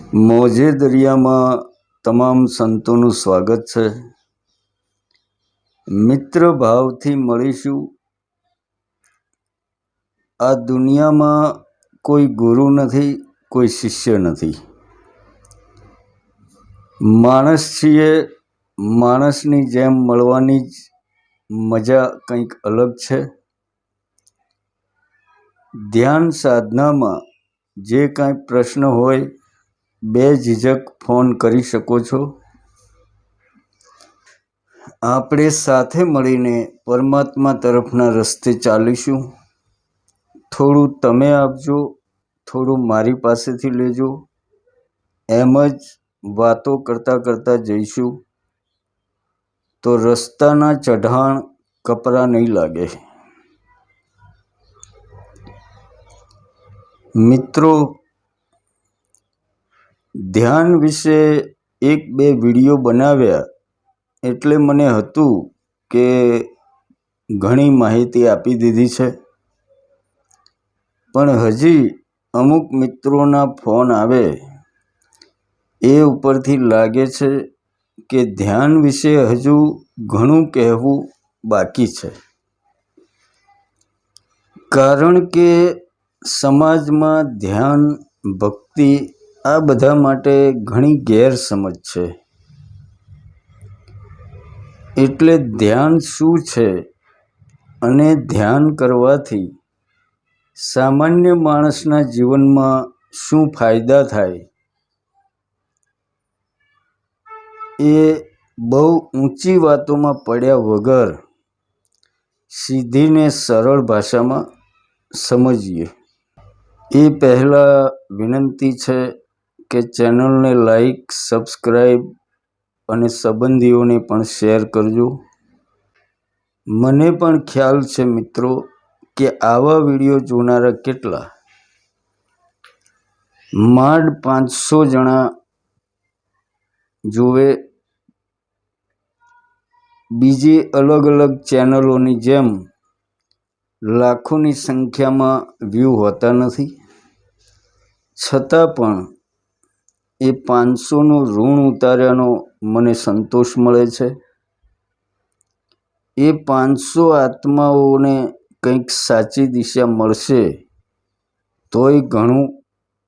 મોજે દરિયામાં તમામ સંતોનું સ્વાગત છે. મિત્ર ભાવથી મળીશું. આ દુનિયામાં કોઈ ગુરુ નથી, કોઈ શિષ્ય નથી. માણસ છીએ, માણસની જેમ મળવાની જ મજા કંઈક અલગ છે. ધ્યાન સાધનામાં જે કાંઈ પ્રશ્ન હોય બે ઝીઝક ફોન કરી શકો છો? આપણે સાથે મળીને પરમાત્મા તરફના રસ્તે ચાલીશું. થોડું તમે આપજો, થોડું મારી પાસેથી લેજો. એમ જ વાતો કરતાં કરતાં જઈશું. તો રસ્તાના ચઢાણ કપરા નહીં લાગે. મિત્રો ધ્યાન વિશે એક બે વીડિયો બનાવ્યા એટલે મને હતું કે ઘણી માહિતી આપી દીધી છે. પણ હજી અમુક મિત્રોના ફોન આવે એ ઉપરથી લાગે છે કે ધ્યાન વિશે હજુ ઘણું કહેવું બાકી છે. કારણ કે સમાજમાં ધ્યાન, ભક્તિ આ બધા માટે ઘણી ગેરસમજ છે. એટલે ધ્યાન શું છે? અને ધ્યાન કરવાથી સામાન્ય માણસના જીવનમાં શું ફાયદા થાય? એ બહુ ઊંચી વાતોમાં પડ્યા વગર સીધીને સરળ ભાષામાં સમજીએ. એ પહેલાં વિનંતી છે કે ચેનલને લાઈક સબસ્ક્રાઈબ અને સંબંધીઓને પણ શેર કરજો. મને પણ ખ્યાલ છે મિત્રો કે આવા વીડિયો જોનારા કેટલા? માંડ પાંચસો જણા જોવે બીજી અલગ અલગ ચેનલોની જેમ લાખોની સંખ્યામાં વ્યૂ હોતા નથી. છતાં પણ એ પાંચસોનું ઋણ ઉતાર્યાનો મને સંતોષ મળે છે. એ પાંચસો આત્માઓને કંઈક સાચી દિશા મળશે, તોય ઘણું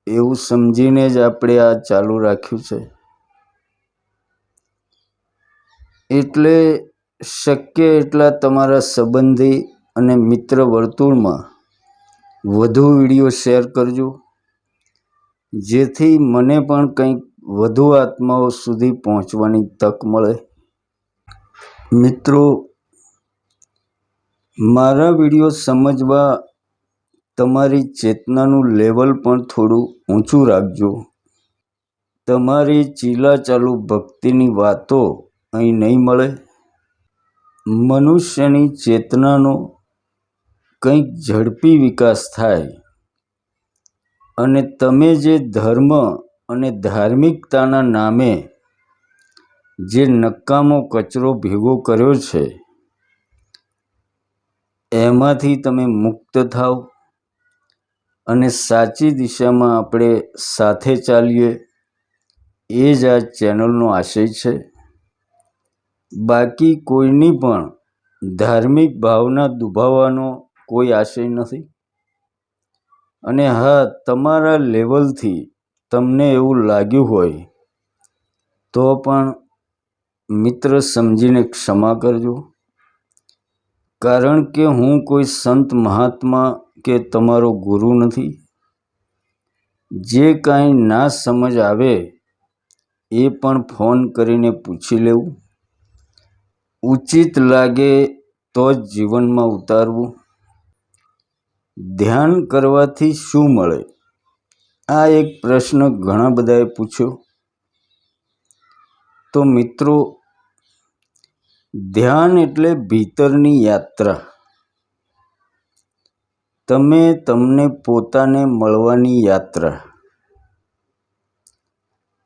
એવું સમજીને જ આપણે આ ચાલુ રાખ્યું છે. એટલે શક્ય એટલા તમારા સંબંધી અને મિત્ર વર્તુળમાં વધુ વીડિયો શેર કરજો. જેથી મને પણ કંઈક વધુ આત્માઓ સુધી પહોંચવાની તક મળે. મિત્રો, મારા વીડિયો સમજવા તમારી ચેતનાનું લેવલ પણ થોડું ઊંચું રાખજો. તમારી ચીલાચાલુ ભક્તિની વાતો અહીં નહીં મળે. મનુષ્યની ચેતનાનો કંઈક ઝડપી વિકાસ થાય. અને તમે જે ધર્મ અને ધાર્મિકતાના નામે જે નકામો કચરો ભેગો કર્યો છે, એમાંથી તમે મુક્ત થાવ અને સાચી દિશામાં આપણે સાથે ચાલીએ, એ જ આ ચેનલનો આશય છે. બાકી કોઈની પણ ધાર્મિક ભાવના દુભાવવાનો કોઈ આશય નથી. અને હા, તમારા લેવલથી તમને એવું લાગ્યું હોય, તો પણ મિત્ર સમજીને ક્ષમા કરજો. કારણ કે હું કોઈ સંત મહાત્મા કે તમારો ગુરુ નથી. જે કાંઈ ના સમજ આવે, એ પણ ફોન કરીને પૂછી લેવું. ઉચિત લાગે તો જ જીવનમાં ઉતારવું. ધ્યાન કરવાથી શું મળે? આ એક પ્રશ્ન ઘણા બધાએ પૂછ્યો. તો મિત્રો, ધ્યાન એટલે ભીતરની યાત્રા. તમે તમને પોતાને મળવાની યાત્રા.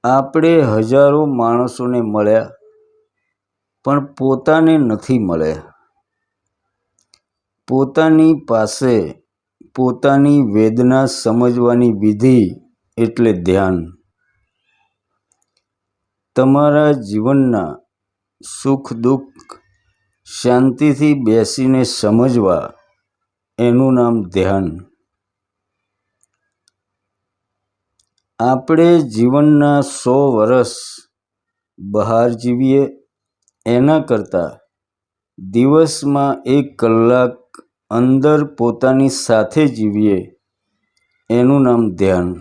આપણે હજારો માણસોને મળ્યા, પણ પોતાને નથી મળ્યા. પોતાની પાસે પોતાની વેદના સમજવાની વિધિ એટલે ધ્યાન. તમારા જીવનના સુખ, દુઃખ શાંતિથી બેસીને સમજવા એનું નામ ધ્યાન. આપણે જીવનના સો વર્ષ બહાર જીવીએ એના કરતાં દિવસમાં એક કલાક અંદર પોતાની સાથે જીવીએ, એનું નામ ધ્યાન.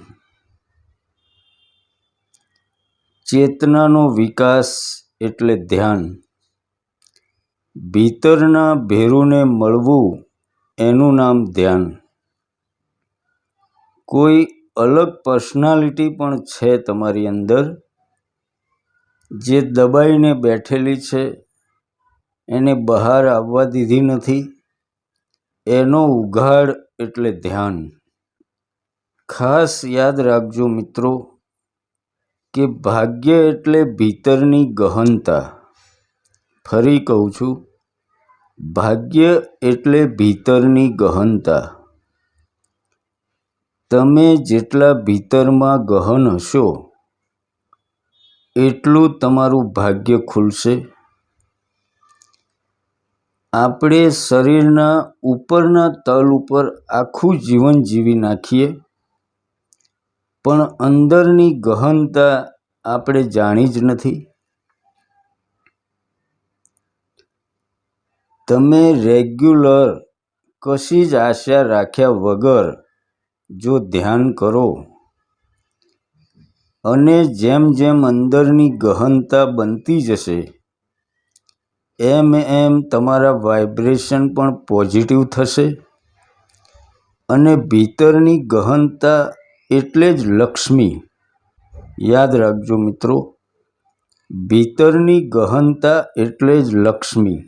ચેતનાનો વિકાસ એટલે ધ્યાન. ભીતરના ભેરુને મળવું, એનું નામ ધ્યાન. કોઈ અલગ પર્સનાલિટી પણ છે તમારી અંદર, જે દબાઈને બેઠેલી છે, એને બહાર આવવા દીધી નથી? એનો ઉઘાડ એટલે ધ્યાન. ખાસ યાદ રાખજો મિત્રો કે ભાગ્ય એટલે ભીતરની ગહનતા. ફરી કહું છું, ભાગ્ય એટલે ભીતરની ગહનતા. તમે જેટલા ભીતરમાં ગહન હશો, એટલું તમારું ભાગ્ય ખુલશે. આપણે શરીરના ઉપરના તલ ઉપર આખું જીવન જીવી નાખીએ. પણ અંદરની ગહનતા આપણે જાણી જ નથી. તમે રેગ્યુલર કશી જ આશા રાખ્યા વગર જો ધ્યાન કરો. અને જેમ જેમ અંદરની ગહનતા બનતી જશે એમ એમ તમારા વાઇબ્રેશન પણ પોઝિટિવ થશે અને ભીતરની ગહનતા એટલે જ લક્ષ્મી. યાદ રાખજો મિત્રો, ભીતરની ગહનતા એટલે જ લક્ષ્મી.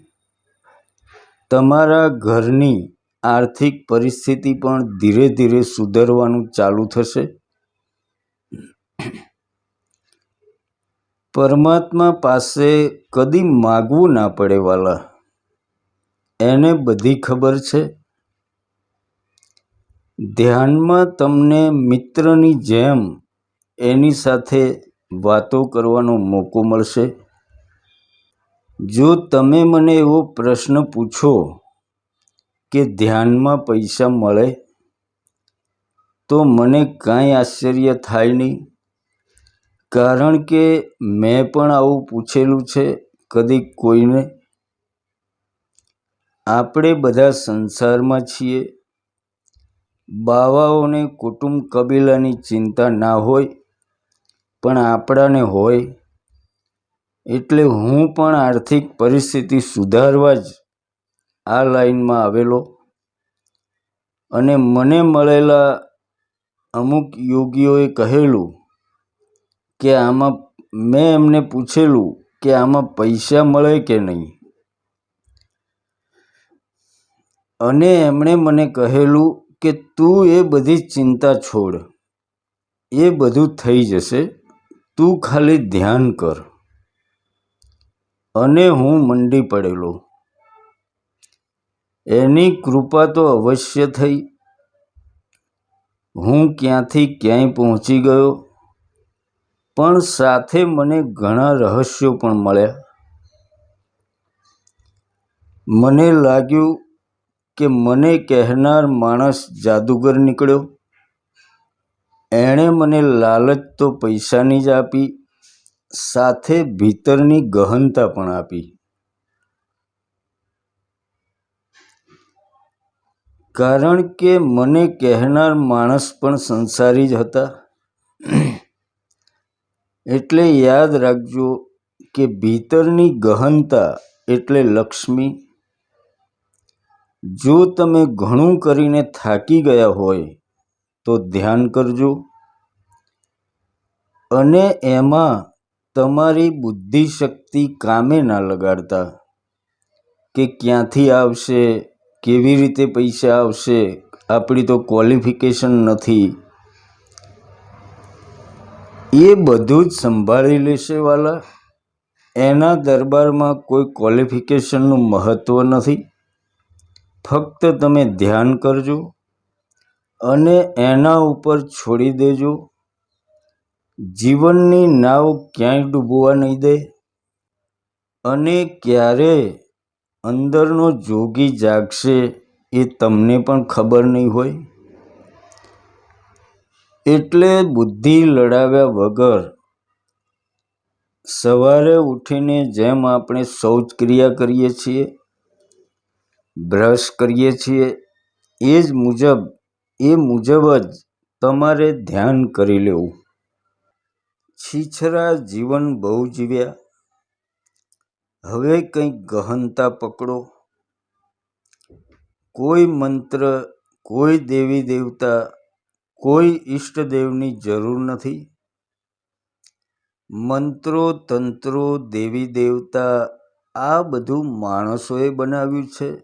તમારા ઘરની આર્થિક પરિસ્થિતિ પણ ધીરે ધીરે સુધરવાનું ચાલુ થશે. પરમાત્મા પાસે કદી માગવું ના પડે વાલા. એને બધી ખબર છે. ધ્યાનમાં તમને મિત્રની જેમ એની સાથે વાતો કરવાનો મોકો મળશે. જો તમે મને એવો પ્રશ્ન પૂછો કે ધ્યાનમાં પૈસા મળે, તો મને કાંઈ આશ્ચર્ય થાય નહીં. કારણ કે મેં પણ આવું પૂછેલું છે કદી કોઈને. આપણે બધા સંસારમાં છીએ. બાવાઓને કુટુંબ કબીલાની ચિંતા ના હોય, પણ આપણાને હોય. એટલે હું પણ આર્થિક પરિસ્થિતિ સુધારવા જ આ લાઈનમાં આવેલો. અને મને મળેલા અમુક યોગીઓએ કહેલું કે આમાં મેં એમને પૂછેલું કે આમાં પૈસા મળે કે નહીં. અને એમણે મને કહેલું કે તું એ બધી ચિંતા છોડ. એ બધું થઈ જશે. તું ખાલી ધ્યાન કર. અને હું મંડી પડેલો. એની કૃપા તો અવશ્ય થઈ. હું ક્યાંથી ક્યાંય પહોંચી ગયો? પણ સાથે મને ઘણા રહસ્યો પણ મળ્યા. મને લાગ્યું કે મને કહેનાર માણસ જાદુગર નીકળ્યો. એણે મને લાલચ તો પૈસાની જ આપી, સાથે ભીતરની ગહનતા પણ આપી. કારણ કે મને કહેનાર માણસ પણ સંસારી જ હતા. એટલે યાદ રાખજો કે ભીતરની ગહનતા એટલે લક્ષ્મી. જો તમે ઘણું કરીને થાકી ગયા હોય, તો ધ્યાન કરજો. અને એમાં તમારી બુદ્ધિશક્તિ કામે ના લગાડતા કે ક્યાંથી આવશે, કેવી રીતે પૈસા આવશે, આપણી તો ક્વોલિફિકેશન નથી. એ બધું જ સંભાળી લેશે વાલા. એના દરબારમાં કોઈ ક્વોલિફિકેશનનું મહત્ત્વ નથી. ફક્ત તમે ધ્યાન કરજો અને એના ઉપર છોડી દેજો. જીવનની નાવ ક્યાંય ડૂબવા નહીં દે અને ક્યારે અંદરનો જોગી જાગશે એ તમને પણ ખબર નહીં હોય. એટલે બુદ્ધિ લડાવ્યા વગર સવારે ઉઠીને જેમ આપણે શૌચક્રિયા કરીએ છીએ, બ્રશ કરીએ છીએ, એ જ મુજબ, એ મુજબ જ તમારે ધ્યાન કરી લેવું. છીછરા જીવન બહુ જીવ્યા. હવે કંઈક ગહનતા પકડો. કોઈ મંત્ર, કોઈ દેવી દેવતા કોઈ ઈષ્ટદેવની જરૂર નથી. મંત્રો, તંત્રો, દેવી દેવતા આ બધું માણસોએ બનાવ્યું છે.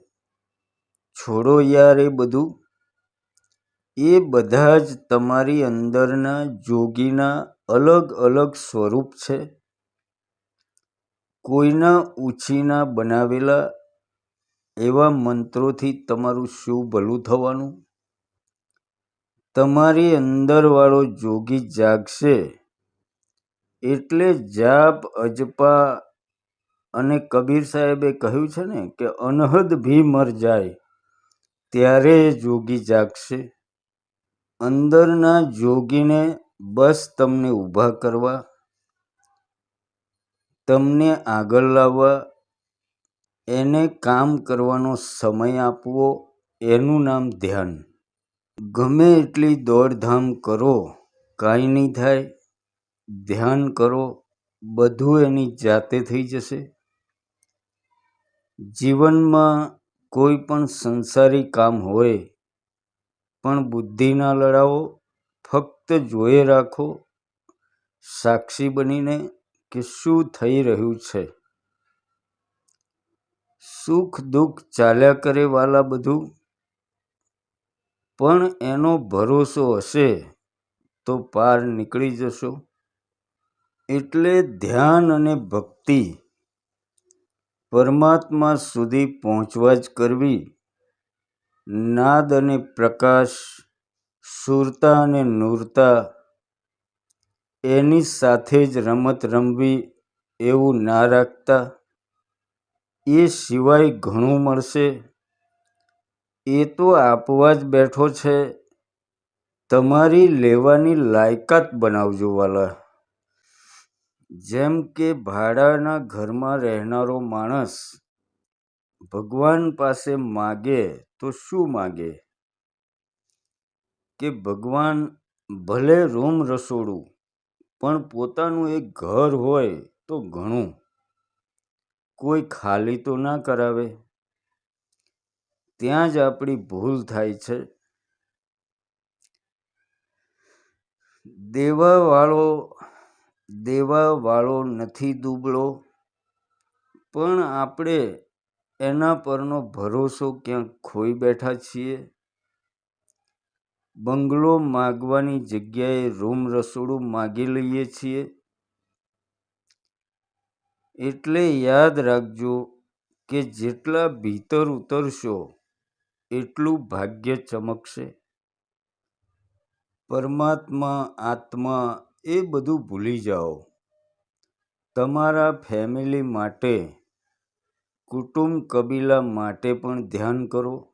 છોડો યાર એ બધું. એ બધા જ તમારી અંદરના જોગીના અલગ અલગ સ્વરૂપ છે. કોઈના ઉછીના બનાવેલા એવા મંત્રોથી તમારું શું ભલું થવાનું? તમારી અંદરવાળો જોગી જાગશે. એટલે જાપ, અજપા અને કબીર સાહેબે કહ્યું છે ને કે અનહદ ભી મર જાય, ત્યારે જોગી જાગશે. અંદરના જોગીને બસ તમને ઊભા કરવા, તમને આગળ લાવવા, એને કામ કરવાનો સમય આપવો, એનું નામ ધ્યાન. ગમે એટલી દોડધામ કરો, કાંઈ નહીં થાય. ધ્યાન કરો, બધું એની જાતે થઈ જશે. જીવનમાં કોઈ પણ સંસારી કામ હોય, પણ બુદ્ધિ ના લડાવો ફક્ત જોયે રાખો. સાક્ષી બનીને કે શું થઈ રહ્યું છે? સુખ દુઃખ ચાલ્યા કરે વાલા બધું પણ એનો ભરોસો હશે તો પાર નીકળી જશો. એટલે ધ્યાન અને ભક્તિ પરમાત્મા સુધી પહોંચવા જ કરવી. નાદ અને પ્રકાશ, સુરતા અને નૂરતા એની સાથે જ રમત રમવી એવું ના રાખતા. એ સિવાય ઘણું મળશે. એ તો આપવા જ બેઠો છે. તમારી લેવાની લાયકાત બનાવજો, વાલા. જેમ કે ભાડાના ઘરમાં રહેનારો માણસ ભગવાન પાસે માગે તો શું માગે? કે ભગવાન ભલે રૂમ રસોડું, પણ પોતાનું એક ઘર હોય તો ઘણું. કોઈ ખાલી તો ના કરાવે. ત્યાં જ આપણી ભૂલ થાય છે. દેવાવાળો દેવાવાળો નથી દુબળો, પણ આપણે એના પરનો ભરોસો ક્યાંક ખોઈ બેઠા છીએ? બંગલો માગવાની જગ્યાએ રૂમ રસોડું માગી લઈએ છીએ? એટલે યાદ રાખજો કે જેટલા ભીતર ઉતરશો એટલું ભાગ્ય ચમકશે. પરમાત્મા, આત્મા, એ બધું ભૂલી જાઓ. તમારા ફેમિલી માટે, કુટુંબ કબીલા માટે પણ ધ્યાન કરો.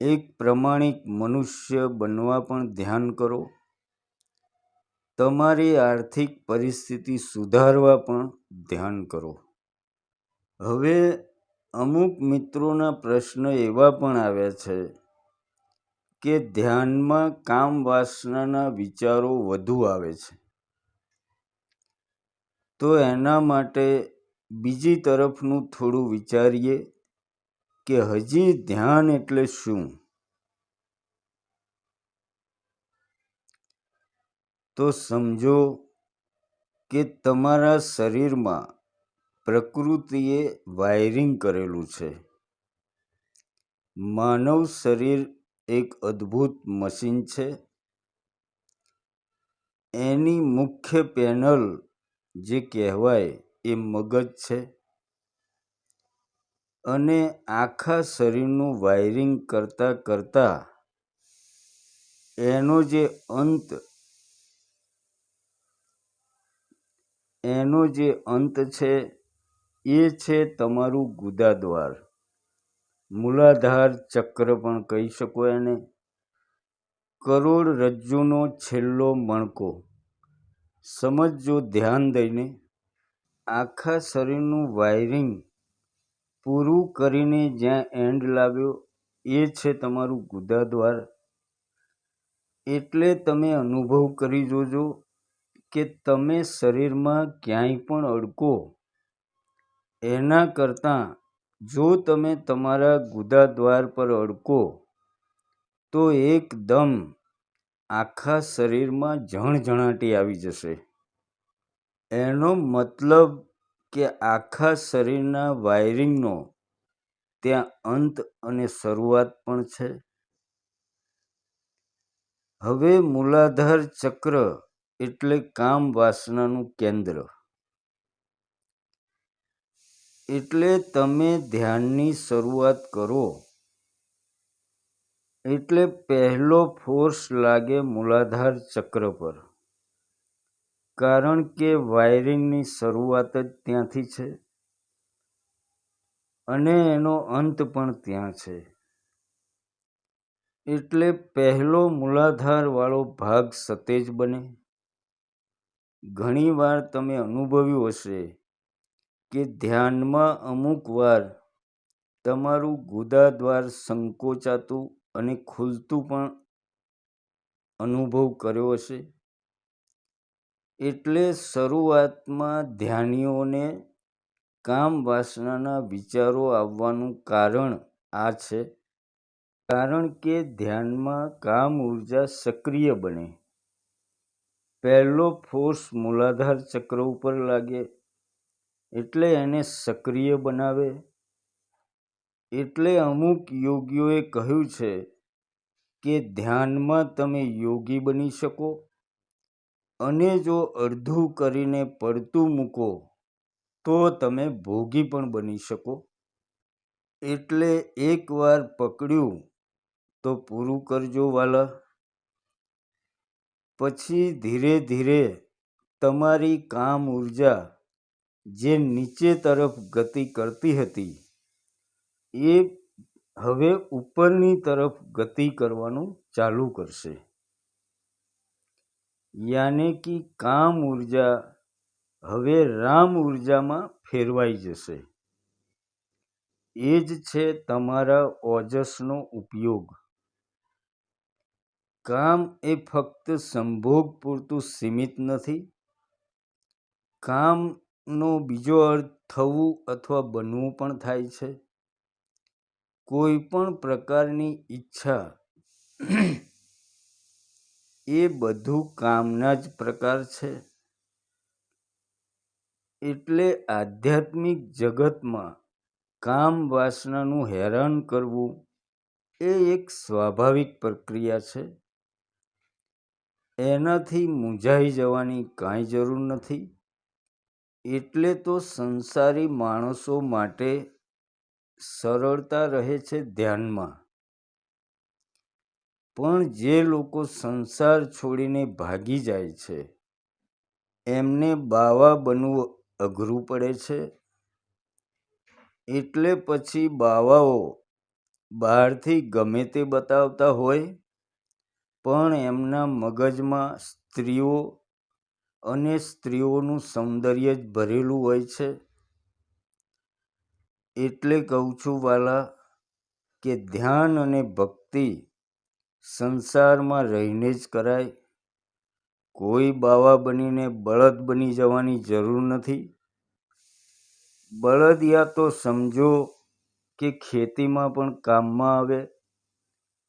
એક પ્રમાણિક મનુષ્ય બનવા પણ ધ્યાન કરો. તમારી આર્થિક પરિસ્થિતિ સુધારવા પણ ધ્યાન કરો. હવે અમુક મિત્રોના પ્રશ્ન એવા પણ આવ્યા છે કે ધ્યાનમાં કામ વાસનાના વિચારો વધુ આવે છે. તો એના માટે બીજી તરફનું થોડું વિચારીએ કે હજી ધ્યાન એટલે શું? તો સમજો કે તમારા શરીરમાં પ્રકૃતિએ વાયરિંગ કરેલું છે. માનવ શરીર એક અદ્ભુત મશીન છે. એની મુખ્ય પેનલ જે કહેવાય એ મગજ છે. અને આખા શરીરનું વાયરિંગ કરતાં કરતાં એનો જે અંત, એનો જે અંત છે એ છે તમારું ગુદાદ્વાર. મૂલાધાર ચક્ર પણ કહી શકો એને. કરોડરજ્જુનો છેલ્લો મણકો. સમજજો ધ્યાન દઈને. આખા શરીરનું વાયરિંગ પૂરું કરીને જ્યાં એન્ડ લાવ્યો, એ છે તમારું ગુદાદ્વાર. એટલે તમે અનુભવ કરી જોજો કે તમે શરીરમાં ક્યાંય પણ અડકો. એના કરતાં જો તમે તમારા ગુદા દ્વાર પર અડકો, તો એકદમ આખા શરીરમાં ઝણઝણાટી આવી જશે. એનો મતલબ કે આખા શરીરના વાયરિંગનો ત્યાં અંત અને શરૂઆત પણ છે. હવે મૂલાધાર ચક્ર એટલે કામ વાસનાનું કેન્દ્ર. એટલે તમે ધ્યાનની શરૂઆત કરો. એટલે પહેલો ફોર્સ લાગે મૂલાધાર ચક્ર પર. કારણ કે વાયરિંગની શરૂઆત જ ત્યાંથી છે. અને એનો અંત પણ ત્યાં છે. એટલે પહેલો મૂલાધારવાળો ભાગ સતેજ બને. ઘણીવાર તમે અનુભવ્યું હશે કે ધ્યાનમાં અમુક વાર તમારું ગુદાદ્વાર સંકોચાતું અને ખુલતું પણ અનુભવ કર્યો હશે. એટલે શરૂઆતમાં ધ્યાનીઓને કામ વાસનાના વિચારો આવવાનું કારણ આ છે. કારણ કે ધ્યાનમાં કામ ઊર્જા સક્રિય બને. પહેલો ફોર્સ મૂલાધાર ચક્ર ઉપર લાગે એટલે એને સક્રિય બનાવે. એટલે અમુક યોગીઓએ કહ્યું છે કે ધ્યાનમાં તમે યોગી બની શકો અને જો અડધું કરીને પડતું મૂકો, તો તમે ભોગી પણ બની શકો. એટલે એકવાર પકડ્યું તો પૂરું કરજો વાલા. પછી ધીરે ધીરે તમારી કામ ઊર્જા જે નીચે તરફ ગતિ કરતી હતી, એ હવે ઉપરની તરફ ગતિ કરવાનું ચાલુ કરશે. યાને કે કામ ઊર્જા હવે રામ ઉર્જામાં ફેરવાઈ જશે. એ જ છે તમારા ઓજસનો ઉપયોગ. કામ એ ફક્ત સંભોગ પૂરતું સીમિત નથી. કામનો બીજો અર્થ થવું અથવા બનવું પણ થાય છે. કોઈ પણ પ્રકારની ઈચ્છા એ બધું કામના જ પ્રકાર છે. એટલે આધ્યાત્મિક જગતમાં કામ વાસનાનું હેરાન કરવું એ એક સ્વાભાવિક પ્રક્રિયા છે. એનાથી મૂંઝાઈ જવાની કાંઈ જરૂર નથી. એટલે તો સંસારી માણસો માટે સરળતા રહે છે ધ્યાનમાં. પણ જે લોકો સંસાર છોડીને ભાગી જાય છે, એમને બાવા બનવું અઘરું પડે છે. એટલે પછી બાવાઓ બહારથી ગમે તે બતાવતા હોય, પણ એમના મગજમાં સ્ત્રીઓ અને સ્ત્રીઓનું સૌંદર્ય જ ભરેલું હોય છે. એટલે કહું છું વાલા, કે ધ્યાન અને ભક્તિ સંસારમાં રહીને જ કરાય. કોઈ બાવા બનીને બળદ બની જવાની જરૂર નથી. બળદિયા તો સમજો કે ખેતીમાં પણ કામમાં આવે,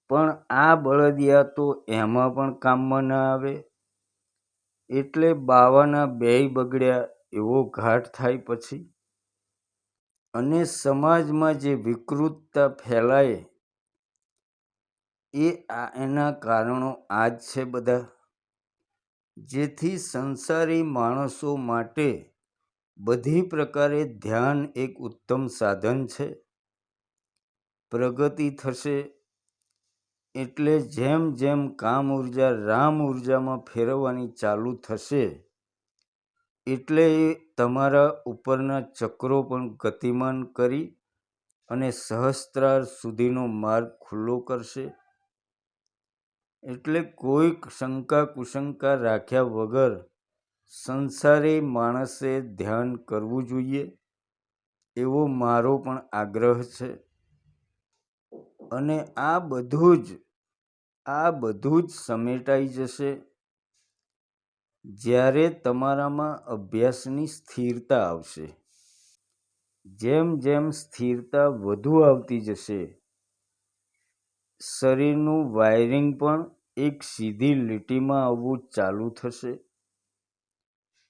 પણ આ બળદિયા તો એમાં પણ કામમાં ના આવે. એટલે બાવાના બેય બગડ્યા એવો ઘાટ થાય પછી? અને સમાજમાં જે વિકૃતતા ફેલાય, એ આ એના કારણો આ જ છે બધા. જેથી સંસારી માણસો માટે બધી પ્રકારે ધ્યાન એક ઉત્તમ સાધન છે. પ્રગતિ થશે એટલે જેમ જેમ કામ ઊર્જા રામ ઉર્જામાં ફેરવવાની ચાલુ થશે, એટલે તમારા ઉપરના ચક્રો પણ ગતિમાન કરી અને સહસ્ત્રાર સુધીનો માર્ગ ખુલ્લો કરશે. એટલે કોઈ શંકા કુશંકા રાખ્યા વગર સંસારી માણસે ધ્યાન કરવું જોઈએ, એવો મારો પણ આગ્રહ છે. અને આ બધું જ, આ બધું જ સમેટાઈ જશે. જ્યારે તમારામાં અભ્યાસની સ્થિરતા આવશે. જેમ જેમ સ્થિરતા વધુ આવતી જશે, શરીરનું વાયરિંગ પણ એક સીધી લીટીમાં આવવું ચાલુ થશે.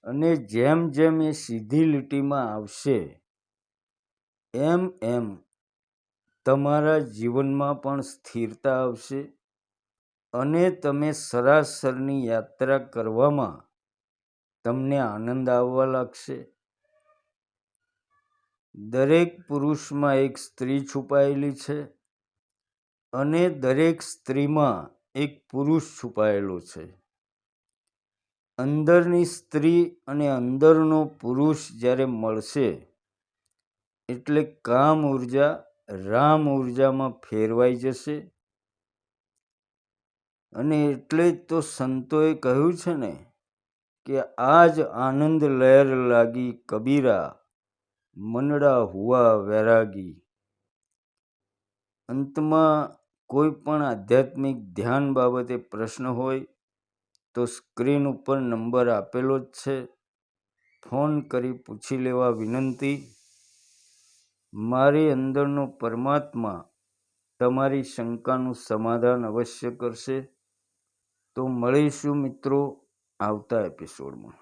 અને જેમ જેમ એ સીધી લીટીમાં આવશે, એમ એમ તમારા જીવનમાં પણ સ્થિરતા આવશે અને તમે સરાસરની યાત્રા કરવામાં તમને આનંદ આવવા લાગશે. દરેક પુરુષમાં એક સ્ત્રી છુપાયેલી છે અને દરેક સ્ત્રીમાં એક પુરુષ છુપાયેલો છે. અંદરની સ્ત્રી અને અંદરનો પુરુષ જ્યારે મળશે એટલે કામ ઊર્જા રામ ઉર્જામાં ફેરવાઈ જશે. અને એટલે જ તો સંતોએ કહ્યું છે ને કે આજ આનંદ લહેર લાગી કબીરા મનડા હુઆ વૈરાગી. અંતમાં કોઈ પણ આધ્યાત્મિક ધ્યાન બાબતે પ્રશ્ન હોય તો સ્ક્રીન ઉપર નંબર આપેલો જ છે. ફોન કરી પૂછી લેવા વિનંતી. મારી અંદરનો પરમાત્મા તમારી શંકાનું સમાધાન અવશ્ય કરશે. તો મળીશું મિત્રો આવતા એપિસોડમાં